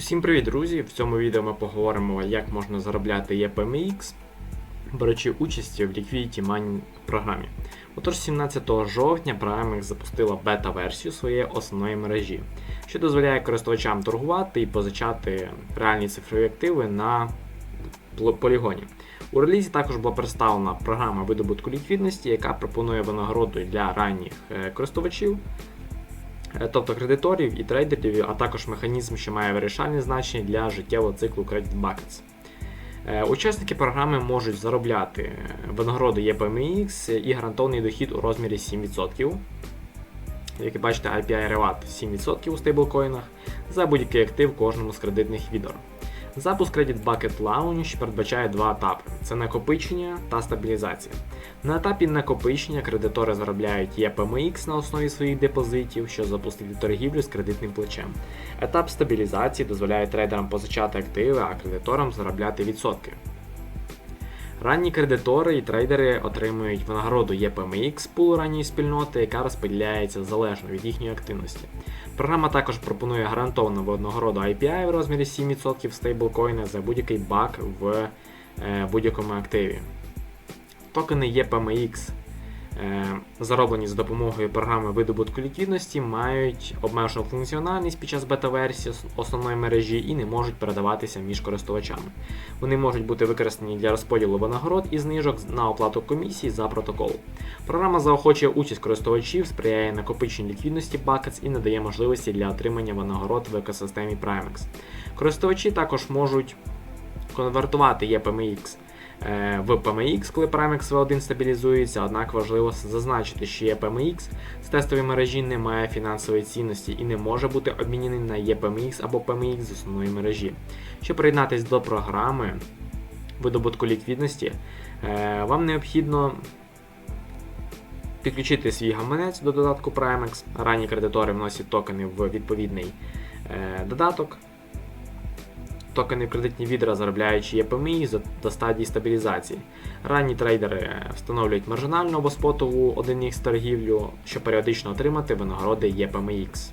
Усім привіт, друзі! В цьому відео ми поговоримо, як можна заробляти EPMX, беручи участь в Liquidity Money програмі. Отож, 17 жовтня Primex запустила бета-версію своєї основної мережі, що дозволяє користувачам торгувати і позичати реальні цифрові активи на полігоні. У релізі також була представлена програма видобутку ліквідності, яка пропонує винагороду для ранніх е, користувачів, тобто кредиторів і трейдерів, а також механізм, що має вирішальне значення для життєвого циклу Credit Buckets. Е, Учасники програми можуть заробляти винагороди ЄПМХ і гарантований дохід у розмірі 7%. Як ви бачите, IPI Reward 7% у стейблкоїнах за будь-який актив кожному з кредитних відер. Запуск Credit Bucket Launch передбачає два етапи: це накопичення та стабілізація. На етапі накопичення кредитори заробляють EPMX на основі своїх депозитів, що запустити торгівлю з кредитним плечем. Етап стабілізації дозволяє трейдерам позичати активи, а кредиторам заробляти відсотки. Ранні кредитори і трейдери отримують винагороду EPMX пулу ранньої спільноти, яка розподіляється залежно від їхньої активності. Програма також пропонує гарантовану винагороду IPI в розмірі 7% стейблкоїна за будь-який бак в е, будь-якому активі. Токени EPMX, зароблені за допомогою програми видобутку ліквідності, мають обмежену функціональність під час бета-версії основної мережі і не можуть передаватися між користувачами. Вони можуть бути використані для розподілу винагород і знижок на оплату комісій за протокол. Програма заохочує участь користувачів, сприяє накопиченню ліквідності Buckets і надає можливості для отримання винагород в екосистемі Primex. Користувачі також можуть конвертувати EPMX е, в PMX, коли Primex V1 стабілізується, однак важливо зазначити, що EPMX з тестової мережі не має фінансової цінності і не може бути обмінений на EPMX або PMX з основної мережі. Щоб приєднатися до програми видобутку ліквідності, е, вам необхідно підключити свій гаманець до додатку Primex. Ранні кредитори вносять токени в відповідний е, додаток. Токени кредитні відра заробляючи за- до стадії стабілізації. Ранні трейдери е, встановлюють маржинальну або спотову 1х торгівлю, щоб періодично отримати винагороди EPMX.